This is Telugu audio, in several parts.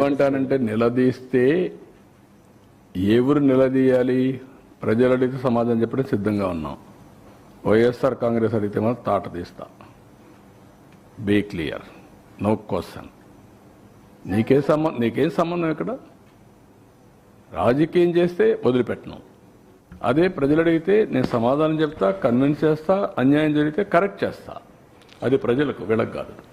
ఏమంటానంటే నిలదీస్తే ఎవరు నిలదీయాలి? ప్రజలు అడిగితే సమాధానం చెప్పడం సిద్ధంగా ఉన్నాం. వైఎస్ఆర్ కాంగ్రెస్ అడిగితే మనం తాట తీస్తా. Be clear. No question. నీకేం సంబంధం నీకేం సంబంధం ఇక్కడ? రాజకీయం చేస్తే వదిలిపెట్టను. అదే ప్రజలు అడిగితే నేను సమాధానం చెప్తా కన్విన్స్ చేస్తా అన్యాయం జరిగితే కరెక్ట్ చేస్తా. అది ప్రజలకు వీళ్ళకి కాదు.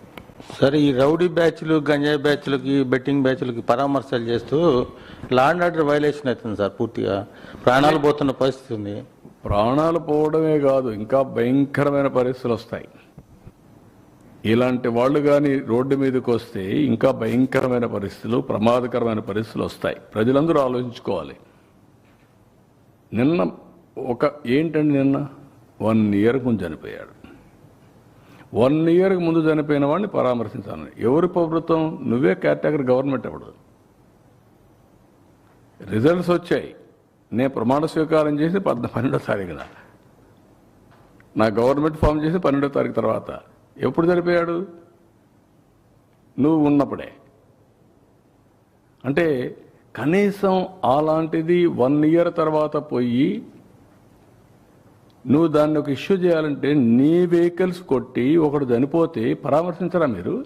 సరే ఈ రౌడీ బ్యాచ్లు గంజాయి బ్యాచ్లకి బెట్టింగ్ బ్యాచ్లకి పరామర్శలు చేస్తూ లాండ్ ఆర్డర్ వైలేషన్ అవుతుంది సార్ పూర్తిగా. ప్రాణాలు పోతున్న పరిస్థితి ఉంది. ప్రాణాలు పోవడమే కాదు ఇంకా భయంకరమైన పరిస్థితులు వస్తాయి. ఇలాంటి వాళ్ళు కానీ రోడ్డు మీదకి వస్తే ఇంకా భయంకరమైన పరిస్థితులు ప్రమాదకరమైన పరిస్థితులు వస్తాయి. ప్రజలందరూ ఆలోచించుకోవాలి. నిన్న ఒక ఏంటండి నిన్న? వన్ ఇయర్ కొంచెం చనిపోయాడు. వన్ ఇయర్కి ముందు చనిపోయిన వాడిని పరామర్శించాను. ఎవరి ప్రభుత్వం? నువ్వే కేటగిరీ గవర్నమెంట్ ఎవడు రిజల్ట్స్ వచ్చాయి. నేను ప్రమాణ స్వీకారం చేసి పద్న పన్నెండో తారీఖున. నా గవర్నమెంట్ ఫామ్ చేసి పన్నెండో తారీఖు తర్వాత. ఎప్పుడు చనిపోయాడు? నువ్వు ఉన్నప్పుడే. అంటే కనీసం అలాంటిది వన్ ఇయర్ తర్వాత పోయి నువ్వు దాన్ని ఒక ఇష్యూ చేయాలంటే నీ వెహికల్స్ కొట్టి ఒకడు చనిపోతే పరామర్శించరా మీరు?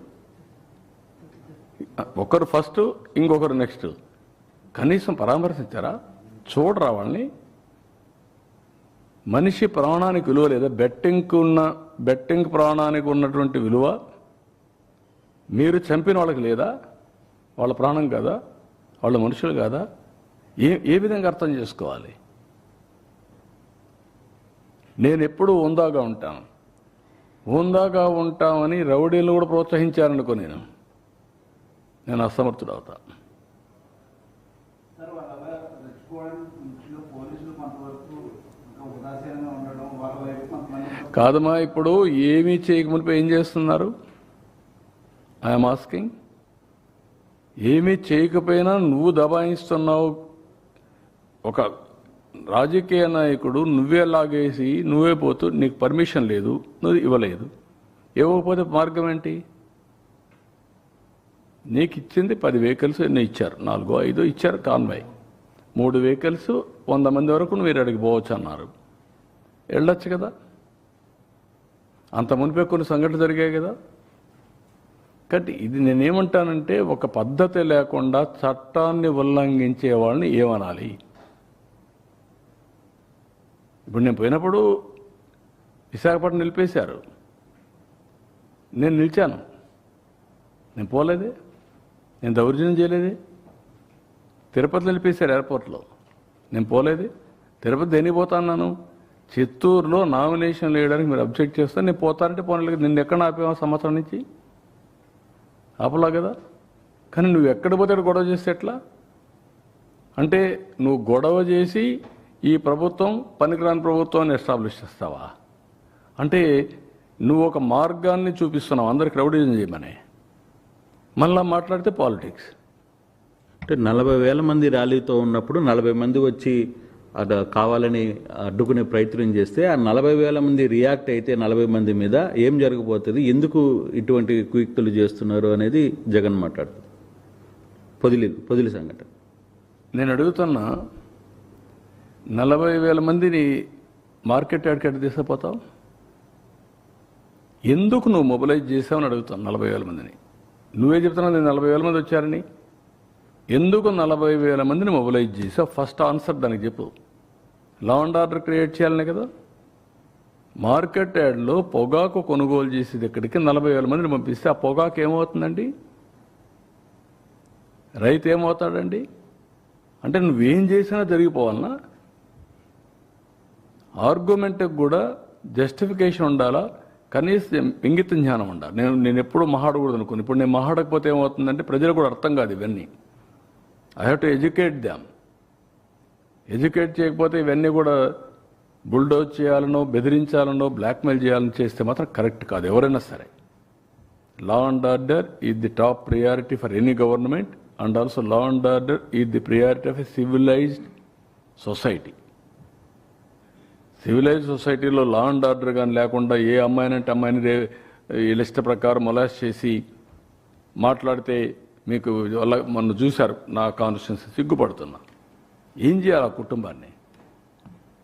ఒకరు ఫస్ట్ ఇంకొకరు నెక్స్ట్. కనీసం పరామర్శించారా? చూడరా వాళ్ళని. మనిషి ప్రాణానికి విలువ లేదా బెట్టింగ్కి ఉన్న బెట్టింగ్ ప్రాణానికి ఉన్నటువంటి విలువ మీరు చంపిన వాళ్ళకి లేదా? వాళ్ళ ప్రాణం కాదా? వాళ్ళ మనుషులు కాదా? ఏ ఏ విధంగా అర్థం చేసుకోవాలి? నేను ఎప్పుడూ ఉందాగా ఉంటాను. ఉందాగా ఉంటామని రౌడీలు కూడా ప్రోత్సహించారనుకో నేను. నేను అసమర్థుడు అవుతా కాదమ్మా ఇప్పుడు ఏమీ చేయకమునిపై ఏం చేస్తున్నారు? ఐఎమ్ ఆస్కింగ్ ఏమీ చేయకపోయినా నువ్వు దబాయిస్తున్నావు. ఒక రాజకీయ నాయకుడు నువ్వే లాగేసి నువ్వే పోతూ నీకు పర్మిషన్ లేదు నువ్వు ఇవ్వలేదు. ఇవ్వకపోతే మార్గం ఏంటి? నీకు ఇచ్చింది పది వెహికల్స్ ఎన్నో ఇచ్చారు. నాలుగో ఐదో ఇచ్చారు కాన్వాయ్. మూడు వెహికల్స్ వంద మంది వరకు మీరు అడిగి పోవచ్చు అన్నారు. వెళ్ళొచ్చు కదా? అంత మునిపే కొన్ని సంఘటనలు జరిగాయి కదా? కాబట్టి ఇది నేనేమంటానంటే ఒక పద్ధతి లేకుండా చట్టాన్ని ఉల్లంఘించే వాళ్ళని ఏమనాలి? ఇప్పుడు నేను పోయినప్పుడు విశాఖపట్నం నిలిపేశారు. నేను నిలిచాను. నేను పోలేదే. నేను దౌర్జన్యం చేయలేదే. తిరుపతి నిలిపేశారు ఎయిర్పోర్ట్లో. నేను పోలేదే. తిరుపతి దేనికి పోతాను చిత్తూరులో నామినేషన్ వేయడానికి మీరు అబ్జెక్ట్ చేస్తే నేను పోతానంటే పోనీ నిన్ను ఎక్కడ ఆపేవా సంవత్సరం నుంచి? ఆపలా కదా. కానీ నువ్వు ఎక్కడ పోతే గొడవ చేస్తే ఎట్లా? అంటే నువ్వు గొడవ చేసి ఈ ప్రభుత్వం పనికిరాని ప్రభుత్వాన్ని ఎస్టాబ్లిష్ చేస్తావా? అంటే నువ్వు ఒక మార్గాన్ని చూపిస్తున్నావు. అందరికి రౌడీజం చేయమని. మళ్ళా మాట్లాడితే పాలిటిక్స్. అంటే నలభై వేల మంది ర్యాలీతో ఉన్నప్పుడు నలభై మంది వచ్చి అద కావాలని అడ్డుకునే ప్రయత్నం చేస్తే ఆ నలభై వేల మంది రియాక్ట్ అయితే నలభై మంది మీద ఏం జరగబోతుంది? ఎందుకు ఇటువంటి కుయుక్తులు చేస్తున్నారు అనేది జగన్ మాట్లాడుతుంది. పొదిలి పొదిలి సంఘటన. నేను అడుగుతున్నా నలభై వేల మందిని మార్కెట్ యార్డ్కి తీసుకుపోతావు ఎందుకు నువ్వు మొబిలైజ్ చేసావని అడుగుతాను నలభై వేల మందిని? నువ్వే చెప్తున్నావు నేను నలభై వేల మంది వచ్చారని. ఎందుకు నలభై వేల మందిని మొబిలైజ్ చేసావు? ఫస్ట్ ఆన్సర్ దానికి చెప్పు. లా అండ్ ఆర్డర్ క్రియేట్ చేయాలనే కదా? మార్కెట్ యార్డ్లో పొగాకు కొనుగోలు చేసేది ఇక్కడికి నలభై వేల మందిని పంపిస్తే ఆ పొగాకు ఏమవుతుందండి? రైతు ఏమవుతాడండి? అంటే నువ్వేం చేసినా జరిగిపోవాలనా? ఆర్గ్యుమెంట్కి కూడా జస్టిఫికేషన్ ఉండాలా? కనీసం ఇంగిత జ్ఞానం ఉండాలి. నేను నేను ఎప్పుడు మహాడకూడదు అనుకుని. ఇప్పుడు నేను మహాడకపోతే ఏమవుతుందంటే ప్రజలు కూడా అర్థం కాదు ఇవన్నీ. I have to educate them educate చేయకపోతే ఇవన్నీ కూడా బుల్డోజ్ చేయాలనో బెదిరించాలనో బ్లాక్మెయిల్ చేయాలని చేస్తే మాత్రం కరెక్ట్ కాదు. ఎవరైనా సరే. Law and order is the top priority for any government and also law and order is the priority of a civilised society civilise సొసైటీలో లా అండ్ ఆర్డర్ కానీ లేకుండా ఏ అమ్మాయినంటే అమ్మాయిని రే లిస్ట్ ప్రకారం మొలాస్ చేసి మాట్లాడితే మీకు వల్ల మొన్న చూశారు నా కాన్స్టిట్యూన్సీ సిగ్గుపడుతున్నా. ఏం చేయాలి ఆ కుటుంబాన్ని?